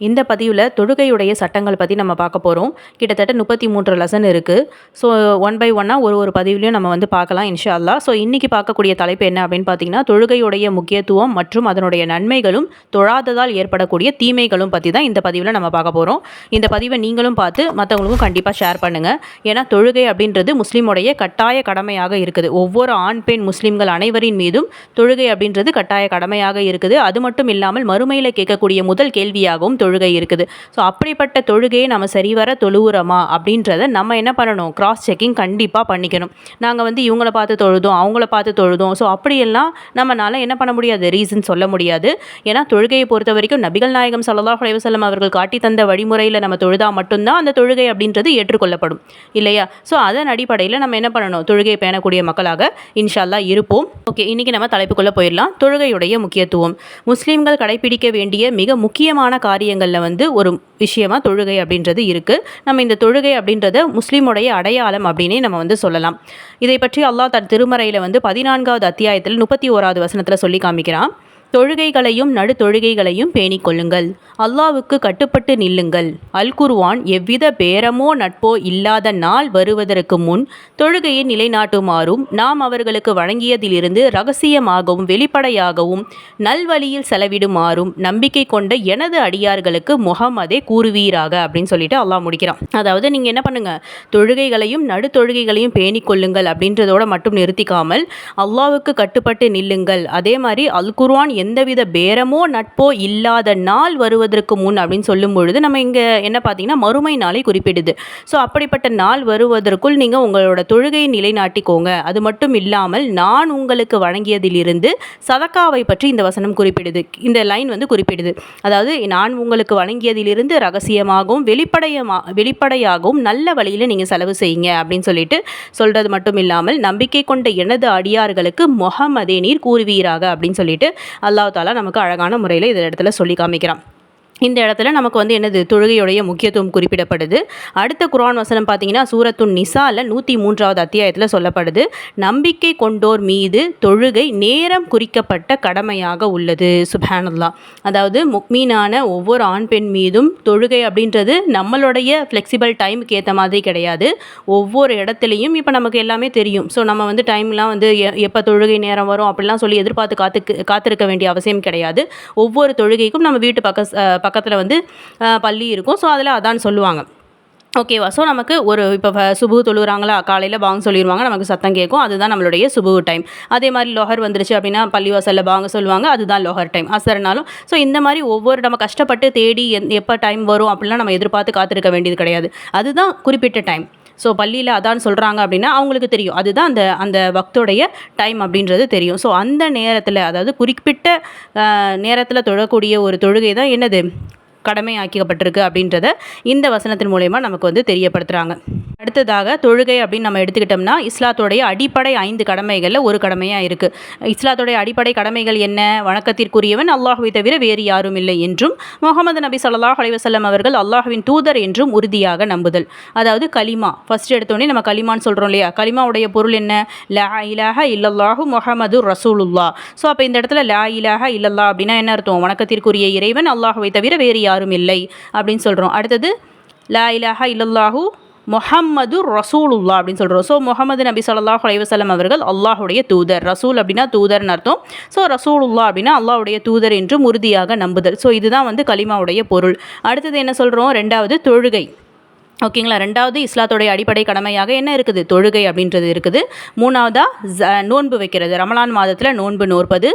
இந்த பதிவில் தொழுகையுடைய சட்டங்கள் பற்றி நம்ம பார்க்க போகிறோம் கிட்டத்தட்ட முப்பத்தி மூன்று லெசன் இருக்குது ஸோ ஒன் பை ஒன்னாக ஒரு ஒரு பதிவுலையும் நம்ம வந்து பார்க்கலாம் இன்ஷா அல்லா ஸோ இன்றைக்கி பார்க்கக்கூடிய தலைப்பு என்ன அப்படின்னு பார்த்தீங்கன்னா தொழுகையுடைய முக்கியத்துவம் மற்றும் அதனுடைய நன்மைகளும் தொழாததால் ஏற்படக்கூடிய தீமைகளும் பற்றி தான் இந்த பதிவில் நம்ம பார்க்க போகிறோம் இந்த பதிவை நீங்களும் பார்த்து மற்றவங்களுக்கும் கண்டிப்பாக ஷேர் பண்ணுங்கள் ஏன்னா தொழுகை அப்படின்றது முஸ்லீமுடைய கட்டாய கடமையாக இருக்குது. ஒவ்வொரு ஆண் பெண் முஸ்லீம்கள் அனைவரின் மீதும் தொழுகை அப்படின்றது கட்டாய கடமையாக இருக்குது. அது மட்டும் இல்லாமல் மறுமையில் கேட்கக்கூடிய முதல் கேள்வியாகவும் தொழுகை இருக்குது. ஸோ அப்படிப்பட்ட தொழுகையை நம்ம சரிவர தொழுவுறோமா? அப்படின்றத நம்ம என்ன பண்ணணும்? கிராஸ் செக்கிங் கண்டிப்பாக பண்ணிக்கணும். நாங்கள் வந்து இவங்கள பார்த்து தொழுதோம் அவங்கள பார்த்து தொழுதோம். ஸோ அப்படியெல்லாம் நம்மளால் என்ன பண்ண முடியாது? ரீசன் சொல்ல முடியாது. ஏன்னா தொழுகையை பொறுத்த வரைக்கும் நபிகள் நாயகம் ஸல்லல்லாஹு அலைஹி அவர்கள் காட்டி தந்த வழிமுறையில் நம்ம தொழுதா மட்டும்தான் அந்த தொழுகை அப்படின்றது ஏற்றுக்கொள்ளப்படும். இல்லையா? ஸோ அதன் அடிப்படையில் நம்ம என்ன பண்ணணும்? தொழுகையை பேணக்கூடிய மக்களாக இன்ஷால்லா இருப்போம். ஓகே இன்றைக்கி நம்ம தலைப்புக்குள்ளே போயிடலாம். தொழுகையுடைய முக்கியத்துவம். முஸ்லீம்கள் கடைபிடிக்க வேண்டிய மிக முக்கியமான விஷயங்களில் வந்து ஒரு விஷயமா தொழுகை அப்படின்றது இருக்குது நம்ம இந்த தொழுகை அப்படின்றத முஸ்லீமுடைய அடையாளம் அப்படின்னே நம்ம வந்து சொல்லலாம். இதை பற்றி அல்லாஹ் தன் திருமறையில் வந்து பதினான்காவது அத்தியாயத்தில் முப்பத்தி ஓராவது வசனத்தில் சொல்லி காமிக்கிறான். தொழுகைகளையும் நடு தொழுகைகளையும் பேணிக் அல்லாவுக்கு கட்டுப்பட்டு நில்லுங்கள். அல் குர்வான் எவ்வித பேரமோ நட்போ இல்லாத நாள் வருவதற்கு முன் தொழுகையை நிலைநாட்டுமாறும் நாம் அவர்களுக்கு வழங்கியதிலிருந்து ரகசியமாகவும் வெளிப்படையாகவும் நல்வழியில் செலவிடுமாறும் நம்பிக்கை கொண்ட எனது அடியார்களுக்கு முகமதே கூறுவீராக அப்படின்னு சொல்லிட்டு அல்லாஹ் முடிக்கிறான். அதாவது நீங்கள் என்ன பண்ணுங்கள் தொழுகைகளையும் நடு தொழுகைகளையும் கொள்ளுங்கள் அப்படின்றதோட மட்டும் நிறுத்திக்காமல் அல்லாவுக்கு கட்டுப்பட்டு நில்லுங்கள். அதே மாதிரி அல் குர்ஆன் எந்தவித பேரமோ நட்போ இல்லாத நாள் வருவதற்கு முன் அப்படின்னு சொல்லும் பொழுது நம்ம இங்கே என்ன பார்த்தீங்கன்னா மறுமை நாளை குறிப்பிடுது. ஸோ அப்படிப்பட்ட நாள் வருவதற்குள் நீங்கள் உங்களோட தொழுகையை நிலைநாட்டிக்கோங்க. அது மட்டும் இல்லாமல் நான் உங்களுக்கு வழங்கியதிலிருந்து சதக்காவை பற்றி இந்த வசனம் குறிப்பிடுது. இந்த லைன் வந்து குறிப்பிடுது. அதாவது நான் உங்களுக்கு வழங்கியதிலிருந்து ரகசியமாகவும் வெளிப்படையமா வெளிப்படையாகவும் நல்ல வழியில் நீங்கள் செலவு செய்யுங்க அப்படின்னு சொல்லிட்டு சொல்கிறது மட்டும் இல்லாமல் நம்பிக்கை கொண்ட எனது அடியார்களுக்கு முகமதே நீர் கூறுவீராக அப்படின்னு சொல்லிட்டு அல்லாஹ் தாலா நமக்கு அழகான முறையில் இதில் இடத்துல சொல்லி காமிக்கிறான். இந்த இடத்துல நமக்கு வந்து என்னது? தொழுகையுடைய முக்கியத்துவம் குறிப்பிடப்படுது. அடுத்த குரான் வசனம் பார்த்தீங்கன்னா சூரத்துன் நிசால நூற்றி மூன்றாவது அத்தியாயத்தில் சொல்லப்படுது. நம்பிக்கை கொண்டோர் மீது தொழுகை நேரம் குறிக்கப்பட்ட கடமையாக உள்ளது. சுபஹானல்லா அதாவது முக்மீனான ஒவ்வொரு ஆண் பெண் மீதும் தொழுகை அப்படின்றது நம்மளுடைய ஃப்ளெக்சிபிள் டைமுக்கு ஏற்ற மாதிரி கிடையாது. ஒவ்வொரு இடத்துலையும் இப்போ நமக்கு எல்லாமே தெரியும். ஸோ நம்ம வந்து டைம்லாம் வந்து எ- எப்போ தொழுகை நேரம் வரும் அப்படிலாம் சொல்லி எதிர்பார்த்து காத்து காத்திருக்க வேண்டிய அவசியம் கிடையாது. ஒவ்வொரு தொழுகைக்கும் நம்ம வீட்டு பக்க பக்கத்தில் வந்து பள்ளி இருக்கும். ஸோ அதில் அதான் சொல்லுவாங்க. ஓகேவா ஸோ நமக்கு ஒரு இப்போ சுபு தொழுகிறாங்களா காலையில் பாங்க சொல்லிடுவாங்க நமக்கு சத்தம் கேட்கும். அதுதான் நம்மளுடைய சுபு டைம் அதே மாதிரி லொஹர் வந்துருச்சு அப்படின்னா பள்ளிவாசலில் பாங்க சொல்லுவாங்க. அதுதான் லொஹர் டைம் அசர்னாலும் ஸோ இந்த மாதிரி ஒவ்வொரு நம்ம கஷ்டப்பட்டு தேடி எந் எப்போ டைம் வரும் அப்படிலாம் நம்ம எதிர்பார்த்து காத்திருக்க வேண்டியது கிடையாது. அதுதான் குறிப்பிட்ட டைம் ஸோ பள்ளியில் அதான் சொல்கிறாங்க அப்படின்னா அவங்களுக்கு தெரியும். அதுதான் அந்த அந்த வக்தோடைய டைம் அப்படின்றது தெரியும். ஸோ அந்த நேரத்தில் அதாவது குறிப்பிட்ட நேரத்தில் தொழக்கூடிய ஒரு தொழுகை தான் என்னது? கடமையாக்கப்பட்டிருக்கு அப்படின்றத இந்த வசனத்தின் மூலயமா நமக்கு வந்து தெரியப்படுத்துகிறாங்க அடுத்ததாக தொழுகை அப்படின்னு நம்ம எடுத்துக்கிட்டோம்னா இஸ்லாத்தோடைய அடிப்படை ஐந்து கடமைகளில் ஒரு கடமையாக இருக்குது இஸ்லாத்தோடைய அடிப்படை கடமைகள் என்ன? வணக்கத்திற்குரியவன் அல்லாஹுவை தவிர வேறு யாரும் இல்லை என்றும் முகமது நபி சல்லாஹ் அலைவசல்லம் அவர்கள் அல்லாஹுவின் தூதர் என்றும் உறுதியாக நம்புதல். அதாவது கலிமா ஃபர்ஸ்ட் எடுத்தோடனே நம்ம கலிமான்னு சொல்கிறோம் இல்லையா? கலிமாவுடைய பொருள் என்ன? லா இலாஹ இல்லல்லாஹு முகமது ரசூலுல்லா ஸோ அப்போ இந்த இடத்துல லா இலாஹ இல்லல்லா அப்படின்னா என்ன அர்த்தம்? வணக்கத்திற்குரிய இறைவன் அல்லாஹுவை தவிர வேறு யாரும் இல்லை அப்படின்னு சொல்கிறோம் அடுத்தது லா இலாஹ இல்லல்லாஹு முஹம்மது ரசூலுல்லா அப்படின்னு சொல்கிறோம் ஸோ முகமது நபி ஸல்லல்லாஹு அலைஹி அவர்கள் அல்லாஹுடைய தூதர். ரசூல் அப்படின்னா தூதர்னு அர்த்தம். ஸோ ரசூலுல்லா அப்படின்னா அல்லாஹ்வுடைய தூதர் என்றும் உறுதியாக நம்புதல். ஸோ இதுதான் வந்து கலிமாவுடைய பொருள். அடுத்தது என்ன சொல்கிறோம் ரெண்டாவது தொழுகை. ஓகேங்களா? ரெண்டாவது இஸ்லாத்தோடைய அடிப்படை கடமையாக என்ன இருக்குது? தொழுகை அப்படின்றது இருக்குது. மூணாவதாக ஜ நோன்பு வைக்கிறது. ரமலான் மாதத்தில் நோன்பு நோற்பது.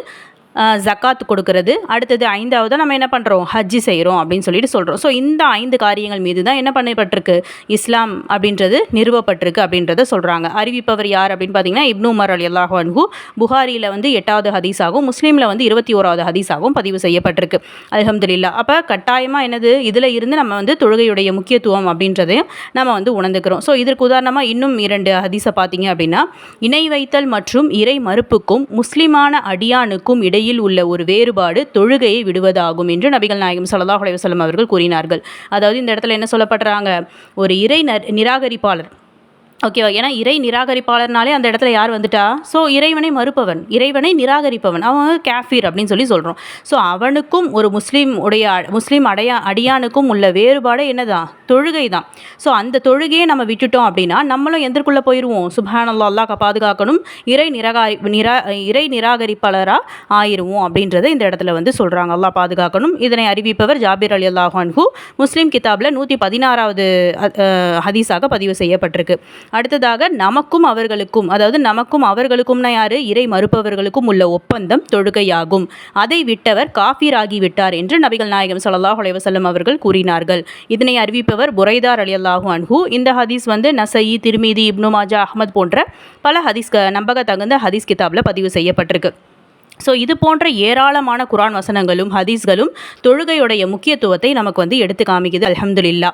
ஜக்காத் கொடுக்கறது. அடுத்தது ஐந்தாவது நம்ம என்ன பண்ணுறோம் ஹஜ்ஜி செய்கிறோம் அப்படின்னு சொல்லிட்டு சொல்கிறோம் ஸோ இந்த ஐந்து காரியங்கள் மீது தான் என்ன பண்ணப்பட்டிருக்கு? இஸ்லாம் அப்படின்றது நிறுவப்பட்டிருக்கு அப்படின்றத சொல்கிறாங்க அறிவிப்பவர் யார் அப்படின்னு பார்த்தீங்கன்னா இப்னு உமர் அலி அல்லாஹ் அன்ஹூ புகாரியில் வந்து எட்டாவது ஹதீஸாகவும் முஸ்லீமில் வந்து இருபத்தி ஓராவது ஹதீஸாகவும் பதிவு செய்யப்பட்டிருக்கு. அலமதுல்லா அப்போ கட்டாயமாக என்னது? இதில் இருந்து நம்ம வந்து தொழுகையுடைய முக்கியத்துவம் அப்படின்றதையும் நம்ம வந்து உணர்ந்துக்கிறோம். ஸோ இதற்கு உதாரணமாக இன்னும் இரண்டு ஹதீஸை பார்த்தீங்க அப்படின்னா இணை வைத்தல் மற்றும் இறை மறுப்புக்கும் முஸ்லிமான அடியானுக்கும் இடையில் உள்ள ஒரு வேறுபாடு தொழுகையை விடுவதாகும் என்று நபிகள் நாயகம் சல்லாஹ் அலைவசலம் அவர்கள் கூறினார்கள். அதாவது இந்த இடத்துல என்ன சொல்லப்படுறாங்க? ஒரு இறை நிராகரிப்பாளர் ஓகேவா ஏன்னா இறை நிராகரிப்பாளர்னாலே அந்த இடத்துல யார் வந்துட்டா? ஸோ இறைவனை மறுப்பவன். இறைவனை நிராகரிப்பவன். அவன் கேஃபீர் அப்படின்னு சொல்லி சொல்கிறோம் ஸோ அவனுக்கும் ஒரு முஸ்லீம் உடைய முஸ்லீம் அடையா அடியானுக்கும் உள்ள வேறுபாடு என்னதான்? தொழுகை தான். ஸோ அந்த தொழுகையை நம்ம விட்டுட்டோம் அப்படின்னா நம்மளும் எந்தற்குள்ளே போயிடுவோம் சுபானல்லா அல்லாஹ் பாதுகாக்கணும். இறை நிராகரி நிரா இறை நிராகரிப்பாளராக ஆயிருவோம் அப்படின்றத இந்த இடத்துல வந்து சொல்கிறாங்க அல்லா பாதுகாக்கணும். இதனை அறிவிப்பவர் ஜாபீர் அலி அல்லாஹான்ஹூ முஸ்லீம் கிதாபில் நூற்றி பதினாறாவது ஹதீஸாக பதிவு செய்யப்பட்டிருக்கு. அடுத்ததாக நமக்கும் அவர்களுக்கும் அதாவது நமக்கும் அவர்களுக்கும்னா யாரு? இறை மறுப்பவர்களுக்கும் உள்ள ஒப்பந்தம் தொழுகையாகும். அதை விட்டவர் காஃபீர் விட்டார் என்று நபிகள் நாயகம் சல்லாஹ் அலைவசல்லம் அவர்கள் கூறினார்கள். இதனை அறிவிப்பவர் புரைதார் அலி அல்லாஹூ அன்ஹூ. இந்த ஹதீஸ் வந்து நசயி திருமீதி இப்னு மாஜா அஹமத் போன்ற பல ஹதீஸ் நம்பக தகுந்த ஹதீஸ் கிதாபில் பதிவு செய்யப்பட்டிருக்கு. ஸோ இது போன்ற ஏராளமான குரான் வசனங்களும் ஹதீஸ்களும் தொழுகையுடைய முக்கியத்துவத்தை நமக்கு வந்து எடுத்து காமிக்குது. அலமதுல்லா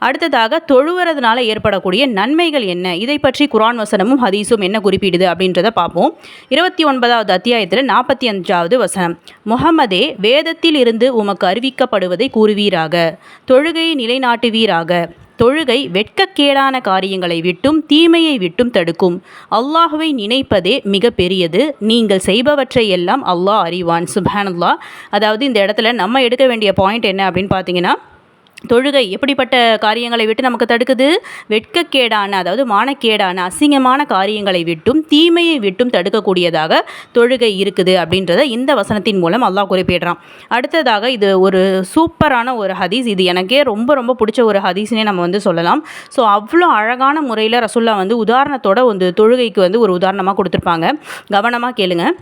அடுத்ததாக தொழுவுறதுனால ஏற்படக்கூடிய நன்மைகள் என்ன? இதை பற்றி குரான் வசனமும் ஹதீஸும் என்ன குறிப்பிடுது அப்படின்றத பார்ப்போம். இருபத்தி ஒன்பதாவது அத்தியாயத்தில் நாற்பத்தி அஞ்சாவது வசனம். முகமதே வேதத்தில் இருந்து உமக்கு அறிவிக்கப்படுவதை கூறுவீராக. தொழுகையை நிலைநாட்டுவீராக. தொழுகை வெட்கக்கேடான காரியங்களை விட்டும் தீமையை விட்டும் தடுக்கும். அல்லாஹுவை நினைப்பதே மிக பெரியது நீங்கள் செய்பவற்றை எல்லாம் அல்லாஹ் அறிவான். சுபானல்லா அதாவது இந்த இடத்துல நம்ம எடுக்க வேண்டிய பாயிண்ட் என்ன அப்படின்னு பார்த்தீங்கன்னா தொழுகை எப்படிப்பட்ட காரியங்களை விட்டு நமக்கு தடுக்குது? வெட்கக்கேடான அதாவது மானக்கேடான அசிங்கமான காரியங்களை விட்டும் தீமையை விட்டும் தடுக்கக்கூடியதாக தொழுகை இருக்குது அப்படின்றத இந்த வசனத்தின் மூலம் அல்லாஹ் குறிப்பிடுறான். அடுத்ததாக இது ஒரு சூப்பரான ஒரு ஹதீஸ். இது எனக்கே ரொம்ப ரொம்ப பிடிச்ச ஒரு ஹதீஸ்னே நம்ம வந்து சொல்லலாம். ஸோ அவ்வளோ அழகான முறையில் ரசுல்லா வந்து உதாரணத்தோட வந்து தொழுகைக்கு வந்து ஒரு உதாரணமாக கொடுத்துருப்பாங்க. கவனமாக கேளுங்கள்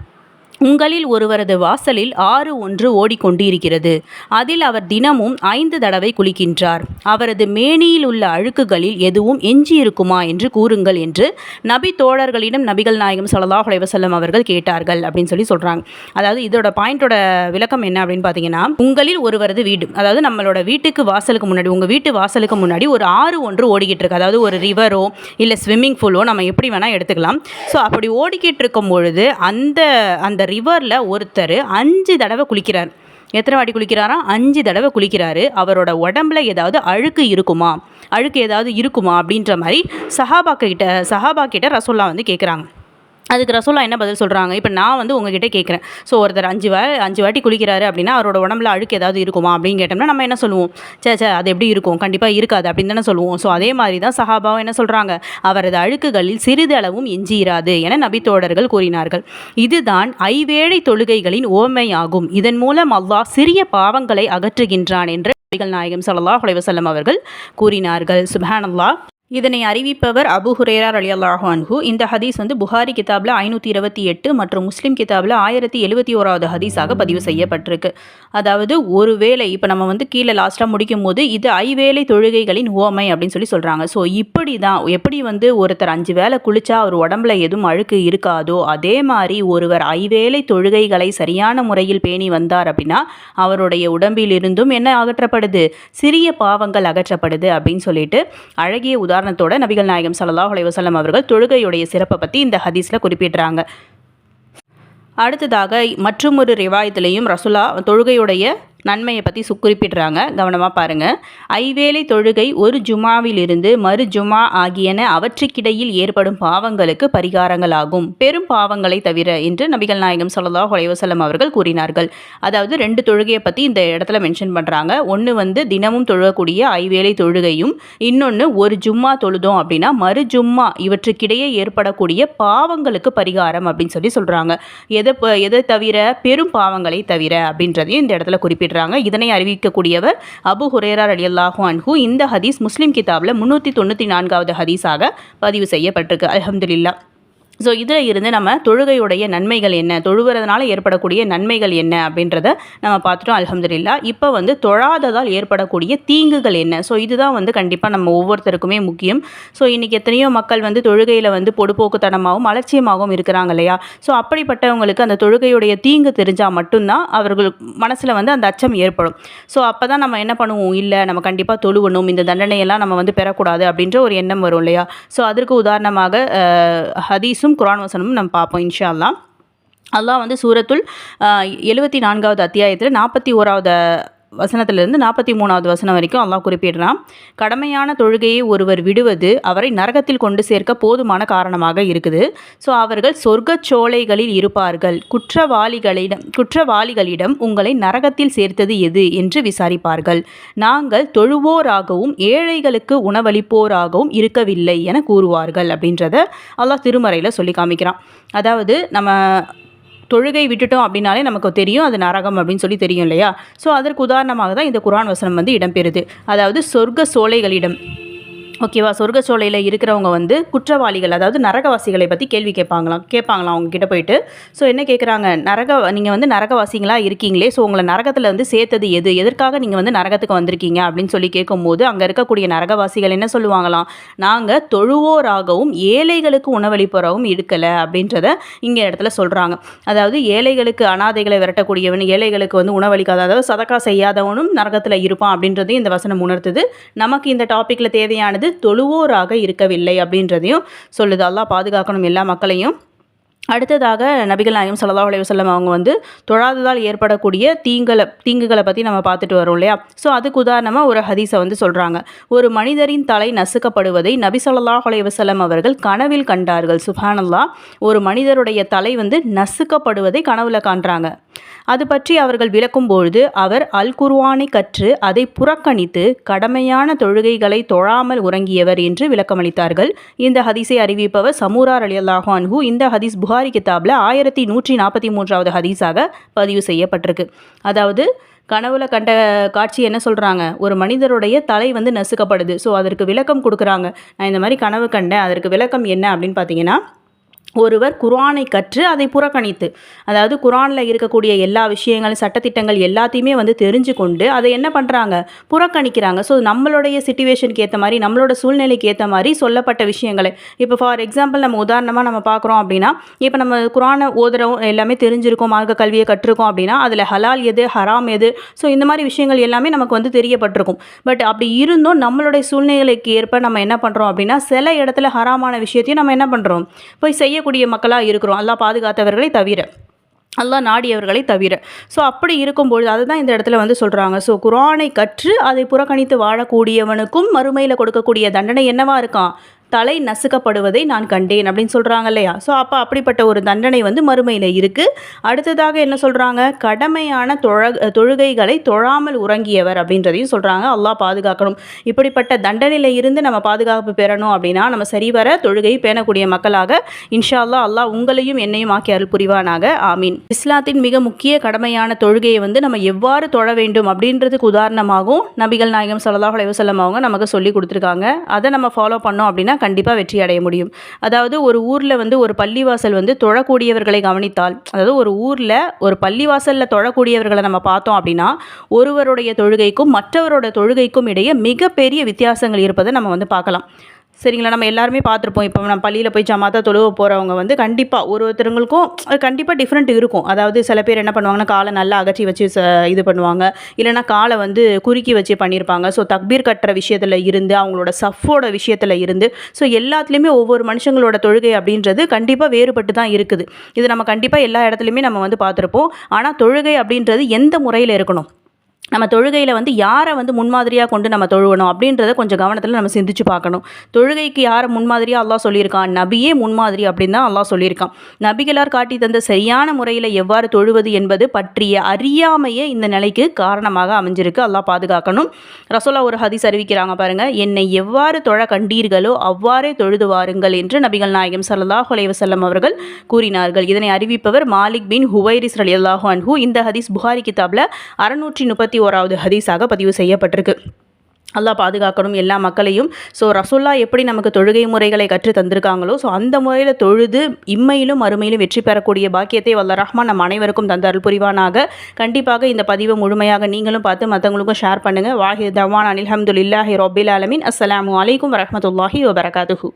உங்களில் ஒருவரது வாசலில் ஆறு ஒன்று ஓடிக்கொண்டிருக்கிறது. அதில் அவர் தினமும் ஐந்து தடவை குளிக்கின்றார். அவரது மேனியில் உள்ள அழுக்குகளில் எதுவும் எஞ்சியிருக்குமா என்று கூறுங்கள் என்று நபி தோழர்களிடம் நபிகள் நாயகம் சல்லாஹ் அலைவசல்லம் அவர்கள் கேட்டார்கள் அப்படின்னு சொல்லி சொல்கிறாங்க அதாவது இதோட பாயிண்டோட விளக்கம் என்ன அப்படின்னு பார்த்தீங்கன்னா உங்களில் ஒருவரது வீடு அதாவது நம்மளோட வீட்டுக்கு வாசலுக்கு முன்னாடி உங்கள் வீட்டு வாசலுக்கு முன்னாடி ஒரு ஆறு ஒன்று ஓடிக்கிட்டு இருக்கு. அதாவது ஒரு ரிவரோ இல்லை ஸ்விம்மிங் பூலோ நம்ம எப்படி வேணால் எடுத்துக்கலாம். ஸோ அப்படி ஓடிக்கிட்டு இருக்கும் பொழுது அந்த அந்த ரிவரில் ஒருத்தர் அஞ்சு தடவை குளிக்கிறார். எத்தனை வாட்டி குளிக்கிறாரா? அஞ்சு தடவை குளிக்கிறாரு. அவரோட உடம்புல ஏதாவது அழுக்கு இருக்குமா? அழுக்கு ஏதாவது இருக்குமா? அப்படின்ற மாதிரி சஹாபா கிட்ட சஹாபா கிட்ட ரசோல்லா வந்து கேட்குறாங்க அதுக்கு ரசோல்லா என்ன பதில் சொல்கிறாங்க இப்போ நான் வந்து உங்ககிட்ட கேட்குறேன் ஸோ ஒருத்தர் அஞ்சு வா அஞ்சு வாட்டி குளிக்கிறாரு அப்படின்னா அவரோட உடம்புல அழுக்கு ஏதாவது இருக்குமா அப்படின்னு கேட்டோம்னா நம்ம என்ன சொல்லுவோம்? சே சே அது எப்படி இருக்கும்? கண்டிப்பாக இருக்காது அப்படின்னு தானே சொல்லுவோம். ஸோ அதே மாதிரி தான் சஹாபாவும் என்ன சொல்கிறாங்க அவரது அழுக்குகளில் சிறிதளவும் எஞ்சியிராது என நபித்தோடர்கள் கூறினார்கள். இதுதான் ஐவேழை தொழுகைகளின் ஓமையாகும். இதன் மூலம் அல்லாஹ் சிறிய பாவங்களை அகற்றுகின்றான் என்று நபிகள் நாயகம் சல்லாஹ் அலைவசல்லம் அவர்கள் கூறினார்கள். சுபஹானல்லா இதனை அறிவிப்பவர் அபு ஹுரேரா அலி அல்லாஹான்ஹு இந்த ஹதீஸ் வந்து புகாரி கிதாபில் ஐநூற்றி இருபத்தி எட்டு மற்றும் முஸ்லீம் கிதாபில் ஆயிரத்தி எழுபத்தி ஓராவது ஹதீஸாக பதிவு செய்யப்பட்டிருக்கு. அதாவது ஒரு வேலை இப்போ நம்ம வந்து கீழே லாஸ்ட்டாக முடிக்கும் போது இது ஐவேளை தொழுகைகளின் ஓமை அப்படின்னு சொல்லி சொல்கிறாங்க ஸோ இப்படி தான் எப்படி வந்து ஒருத்தர் அஞ்சு வேலை குளிச்சா அவர் உடம்புல எதுவும் அழுக்கு இருக்காதோ அதே மாதிரி ஒருவர் ஐவேளை தொழுகைகளை சரியான முறையில் பேணி வந்தார் அப்படின்னா அவருடைய உடம்பில் இருந்தும் என்ன அகற்றப்படுது? சிறிய பாவங்கள் அகற்றப்படுது அப்படின்னு சொல்லிட்டு அழகிய உதாரணம் உதாரணத்தோட நபிகள் நாயகம் சல்லாஹ் அலைவசல்லம் அவர்கள் தொழுகையுடைய சிறப்பை பற்றி இந்த ஹதீஸில் குறிப்பிடுறாங்க. அடுத்ததாக மற்றும் ஒரு ரிவாயத்திலையும் ரசுலா தொழுகையுடைய நன்மையை பற்றி சு குறிப்பிடுறாங்க கவனமாக பாருங்கள் ஐவேளை தொழுகை ஒரு ஜுமாவிலிருந்து மறு ஜுமா ஆகியன அவற்றுக்கிடையில் ஏற்படும் பாவங்களுக்கு பரிகாரங்கள் ஆகும் பெரும் பாவங்களை தவிர என்று நபிகள் நாயகம் சொல்லதா ஹொலைவசலம் அவர்கள் கூறினார்கள். அதாவது ரெண்டு தொழுகையை பற்றி இந்த இடத்துல மென்ஷன் பண்ணுறாங்க ஒன்று வந்து தினமும் தொழுகக்கூடிய ஐவேளை தொழுகையும் இன்னொன்று ஒரு ஜும்மா தொழுதோம் அப்படின்னா மறு ஜும்மா இவற்றுக்கிடையே ஏற்படக்கூடிய பாவங்களுக்கு பரிகாரம் அப்படின்னு சொல்லி சொல்கிறாங்க எதை எதை தவிர? பெரும் பாவங்களை தவிர அப்படின்றதையும் இந்த இடத்துல குறிப்பிடுறாங்க. குறிப்பிடுறாங்க இதனை அறிவிக்கக்கூடியவர் அபு ஹுரேரார் அலி அல்லாஹூ அன்ஹூ. இந்த ஹதீஸ் முஸ்லீம் கிதாபில் முன்னூற்றி தொண்ணூற்றி நான்காவது ஹதீஸாக பதிவு செய்யப்பட்டிருக்கு. அலமதுல்லா ஸோ இதில் இருந்து நம்ம தொழுகையுடைய நன்மைகள் என்ன? தொழுகிறதுனால ஏற்படக்கூடிய நன்மைகள் என்ன? அப்படின்றத நம்ம பார்த்துட்டோம். அலமதுல்லா இப்போ வந்து தொழாததால் ஏற்படக்கூடிய தீங்குகள் என்ன? ஸோ இதுதான் வந்து கண்டிப்பாக நம்ம ஒவ்வொருத்தருக்குமே முக்கியம். ஸோ இன்றைக்கி எத்தனையோ மக்கள் வந்து தொழுகையில் வந்து பொடுபோக்குத்தனமாகவும் அலட்சியமாகவும் இருக்கிறாங்க இல்லையா? ஸோ அப்படிப்பட்டவங்களுக்கு அந்த தொழுகையுடைய தீங்கு தெரிஞ்சால் மட்டும்தான் அவர்கள் மனசில் வந்து அந்த அச்சம் ஏற்படும். ஸோ அப்போ தான் நம்ம என்ன பண்ணுவோம்? இல்லை நம்ம கண்டிப்பாக தொழுவணும். இந்த தண்டனையெல்லாம் நம்ம வந்து பெறக்கூடாது அப்படின்ற ஒரு எண்ணம் வரும் இல்லையா? ஸோ அதற்கு உதாரணமாக ஹதீஸும் ஹதீஸும் குரான் வசனமும் நம்ம பார்ப்போம் இன்ஷா அல்லாஹ் அல்லாஹ் வந்து சூரத்துல் எழுபத்தி நான்காவது அத்தியாயத்தில் நாற்பத்தி ஓராவது வசனத்திலிருந்து நாற்பத்தி மூணாவது வசனம் வரைக்கும் அல்லாஹ் குறிப்பிடுறான் கடமையான தொழுகையை ஒருவர் விடுவது அவரை நரகத்தில் கொண்டு சேர்க்க போதுமான காரணமாக இருக்குது. ஸோ அவர்கள் சொர்க்க சோலைகளில் இருப்பார்கள். குற்றவாளிகளிடம் குற்றவாளிகளிடம் உங்களை நரகத்தில் சேர்த்தது எது? என்று விசாரிப்பார்கள். நாங்கள் தொழுவோராகவும் ஏழைகளுக்கு உணவளிப்போராகவும் இருக்கவில்லை என கூறுவார்கள் அப்படின்றத அல்லாஹ் திருமறையில் சொல்லி காமிக்கிறான். அதாவது நம்ம தொழுகை விட்டுட்டோம் அப்படின்னாலே நமக்கு தெரியும் அது நரகம் அப்படின்னு சொல்லி தெரியும் இல்லையா? ஸோ அதற்கு உதாரணமாக தான் இந்த குரான் வசனம் வந்து இடம்பெறுது. அதாவது சொர்க்க சோலைகளிடம். ஓகேவா? சொர்க்க சோலையில் இருக்கிறவங்க வந்து குற்றவாளிகள் அதாவது நரகவாசிகளை பற்றி கேள்வி கேட்பாங்களாம் கேட்பாங்களாம் அவங்கக்கிட்ட போயிட்டு. ஸோ என்ன கேட்குறாங்க நரக நீங்கள் வந்து நரகவாசிகளாக இருக்கீங்களே ஸோ உங்களை நரகத்தில் வந்து சேர்த்தது எது? எதற்காக நீங்கள் வந்து நரகத்துக்கு வந்திருக்கீங்க? அப்படின்னு சொல்லி கேட்கும்போது அங்கே இருக்கக்கூடிய நரகவாசிகள் என்ன சொல்லுவாங்களாம்? நாங்கள் தொழுவோராகவும் ஏழைகளுக்கு உணவளிப்போராகவும் இருக்கலை அப்படின்றத இங்கே இடத்துல சொல்கிறாங்க அதாவது ஏழைகளுக்கு அனாதைகளை விரட்டக்கூடியவன் ஏழைகளுக்கு வந்து உணவளிக்காத அதாவது சதக்கா செய்யாதவனும் நரகத்தில் இருப்பான் அப்படின்றதையும் இந்த வசனம் உணர்த்துது. நமக்கு இந்த டாப்பிக்கில் தேவையானது தொழுவோராக இருக்கவில்லை அப்படின்றதையும் சொல்லுது. அல்லா பாதுகாக்கணும் எல்லா மக்களையும். அடுத்ததாக நபிகள் நாயகம் சல்லா அலைய வல்லம் அவங்க வந்து தொழாததால் ஏற்படக்கூடிய தீங்களை தீங்குகளை பற்றி நம்ம பார்த்துட்டு வரோம் இல்லையா? ஸோ அதுக்கு உதாரணமாக ஒரு ஹதீஸை வந்து சொல்கிறாங்க ஒரு மனிதரின் தலை நசுக்கப்படுவதை நபி சொல்லாஹ் அலைய அவர்கள் கனவில் கண்டார்கள். சுஹானல்லா ஒரு மனிதருடைய தலை வந்து நசுக்கப்படுவதை கனவில் காண்றாங்க. அது பற்றி அவர்கள் விளக்கும்பொழுது அவர் அல் குர்வானை கற்று அதை புறக்கணித்து கடமையான தொழுகைகளை தொழாமல் உறங்கியவர் என்று விளக்கமளித்தார்கள். இந்த ஹதீஸை அறிவிப்பவர் சமூரார் அலி அல்லாஹு அன்ஹு. இந்த ஹதீஸ் புகாரி கிதாபில் ஆயிரத்தி நூற்றி நாற்பத்தி மூன்றாவது ஹதீஸாக பதிவு செய்யப்பட்டிருக்கு. அதாவது கனவுல கண்ட காட்சி என்ன சொல்கிறாங்க ஒரு மனிதருடைய தலை வந்து நசுக்கப்படுது. ஸோ அதற்கு விளக்கம் கொடுக்குறாங்க. நான் இந்த மாதிரி கனவு கண்டேன். அதற்கு விளக்கம் என்ன அப்படின்னு பார்த்தீங்கன்னா ஒருவர் குரானை கற்று அதை புறக்கணித்து அதாவது குரானில் இருக்கக்கூடிய எல்லா விஷயங்களும் சட்டத்திட்டங்கள் எல்லாத்தையுமே வந்து தெரிஞ்சு கொண்டு அதை என்ன பண்ணுறாங்க புறக்கணிக்கிறாங்க. ஸோ நம்மளுடைய சுச்சுவேஷனுக்கு ஏற்ற மாதிரி நம்மளோட சூழ்நிலைக்கு ஏற்ற மாதிரி சொல்லப்பட்ட விஷயங்களை. இப்போ ஃபார் எக்ஸாம்பிள் நம்ம உதாரணமாக நம்ம பார்க்குறோம் அப்படின்னா இப்போ நம்ம குரானை ஓதுறோம் எல்லாமே தெரிஞ்சிருக்கோம் மார்க்க கல்வியை கற்றுருக்கோம் அப்படின்னா அதில் ஹலால் எது ஹராம் எது? ஸோ இந்த மாதிரி விஷயங்கள் எல்லாமே நமக்கு வந்து தெரியப்பட்டிருக்கும். பட் அப்படி இருந்தும் நம்மளுடைய சூழ்நிலைக்கு ஏற்ப நம்ம என்ன பண்ணுறோம் அப்படின்னா சில இடத்துல ஹராமான விஷயத்தையும் நம்ம என்ன பண்ணுறோம் போய் செய்ய செய்யக்கூடிய மக்களாக இருக்கிறோம். எல்லாம் பாதுகாத்தவர்களை தவிர அல்லா நாடியவர்களை தவிர. ஸோ அப்படி இருக்கும்பொழுது அதுதான் இந்த இடத்துல வந்து சொல்கிறாங்க ஸோ குரானை கற்று அதை புறக்கணித்து வாழக்கூடியவனுக்கும் மறுமையில் கொடுக்கக்கூடிய தண்டனை என்னவா இருக்கான்? தலை நசுக்கப்படுவதை நான் கண்டேன் அப்படின்னு சொல்கிறாங்க இல்லையா? ஸோ அப்போ அப்படிப்பட்ட ஒரு தண்டனை வந்து மறுமையில் இருக்குது அடுத்ததாக என்ன சொல்கிறாங்க கடமையான தொழ தொழுகைகளை தொழாமல் உறங்கியவர் அப்படின்றதையும் சொல்கிறாங்க அல்லாஹ் பாதுகாக்கணும். இப்படிப்பட்ட தண்டனையில் இருந்து நம்ம பாதுகாப்பு பெறணும் அப்படின்னா நம்ம சரிவர தொழுகை பேணக்கூடிய மக்களாக இன்ஷா அல்லா அல்லாஹ் உங்களையும் என்னையும் ஆக்கி அருள் புரிவானாக. ஆமீன். இஸ்லாத்தின் மிக முக்கிய கடமையான தொழுகையை வந்து நம்ம எவ்வாறு தொழ வேண்டும் அப்படின்றதுக்கு உதாரணமாகவும் நபிகள் நாயகம் சல்லாஹ் அலைவசல்லம் அவங்க நமக்கு சொல்லி கொடுத்துருக்காங்க. அதை நம்ம ஃபாலோ பண்ணோம் அப்படின்னா கண்டிப்பாக வெற்றி அடைய முடியும். அதாவது ஒரு ஊரில் வந்து ஒரு பள்ளிவாசல் வந்து தொழக்கூடியவர்களை கவனித்தால் அதாவது ஒரு ஊரில் ஒரு பள்ளிவாசலில் தொழக்கூடியவர்களை நம்ம பார்த்தோம் அப்படின்னா ஒருவருடைய தொழுகைக்கும் மற்றவரோட தொழுகைக்கும் இடையே மிகப்பெரிய வித்தியாசங்கள் இருப்பதை நம்ம வந்து பார்க்கலாம். சரிங்களா? நம்ம எல்லாருமே பார்த்துருப்போம். இப்போ நம்ம பள்ளியில் போய் ஜமாத்தா தொழுவ போகிறவங்க வந்து கண்டிப்பாக ஒரு ஒருத்தருங்களுக்கும் கண்டிப்பாக டிஃப்ரெண்ட் இருக்கும். அதாவது சில பேர் என்ன பண்ணுவாங்கன்னா காலை நல்லா அகற்றி வச்சு ச இது பண்ணுவாங்க. இல்லைனா காலை வந்து குறுக்கி வச்சு பண்ணியிருப்பாங்க. ஸோ தக்பீர் கட்டுற விஷயத்தில் இருந்து அவங்களோட சஃபோட விஷயத்தில் இருந்து ஸோ எல்லாத்துலேயுமே ஒவ்வொரு மனுஷங்களோட தொழுகை அப்படின்றது கண்டிப்பாக வேறுபட்டு தான் இருக்குது. இது நம்ம கண்டிப்பாக எல்லா இடத்துலையுமே நம்ம வந்து பார்த்துருப்போம். ஆனால் தொழுகை அப்படின்றது எந்த முறையில் இருக்கணும்? நம்ம தொழுகையில் வந்து யாரை வந்து முன்மாதிரியாக கொண்டு நம்ம தொழுவணும் அப்படின்றத கொஞ்சம் கவனத்தில் நம்ம சிந்திச்சு பார்க்கணும். தொழுகைக்கு யாரை முன்மாதிரியாக அல்லா சொல்லியிருக்கான்? நபியே முன்மாதிரி அப்படின்னு தான் அல்லா சொல்லியிருக்கான். நபிகளார் காட்டி தந்த சரியான முறையில் எவ்வாறு தொழுவது என்பது பற்றிய அறியாமையே இந்த நிலைக்கு காரணமாக அமைஞ்சிருக்கு. அல்லா பாதுகாக்கணும். ரசோலா ஒரு ஹதீஸ் அறிவிக்கிறாங்க பாருங்கள் என்னை எவ்வாறு தொழ கண்டீர்களோ அவ்வாறே தொழுது வாருங்கள் என்று நபிகள் நாயகம் சல்லா ஹுலைவசல்லம் அவர்கள் கூறினார்கள். இதனை அறிவிப்பவர் மாலிக் பின் ஹுவைரிஸ் அலி அல்லாஹு அன்ஹூ. இந்த ஹதீஸ் புகாரி கிதாபில் அறுநூற்றி முப்பத்தி முப்பத்தி ஓராவது ஹதீஸாக பதிவு செய்யப்பட்டிருக்கு. அல்லா பாதுகாக்கணும். எல்லா மக்களையும் ஸோ ரசுல்லா எப்படி நமக்கு தொழுகை முறைகளை கற்று தந்திருக்காங்களோ ஸோ அந்த முறையில் தொழுது இம்மையிலும் அருமையிலும் வெற்றி பெறக்கூடிய பாக்கியத்தை வல்ல ரஹ்மான் நம் அனைவருக்கும் தந்தார் புரிவானாக? கண்டிப்பாக இந்த பதிவை முழுமையாக நீங்களும் பார்த்து மற்றவங்களுக்கும் ஷேர் பண்ணுங்கள் வாஹி தவான் அனில்ஹம்துல்லாஹி ரொபில் அலமின் அஸ்லாம் வலைக்கம் வரமத்துல்லாஹி வபரகாத்துஹூ.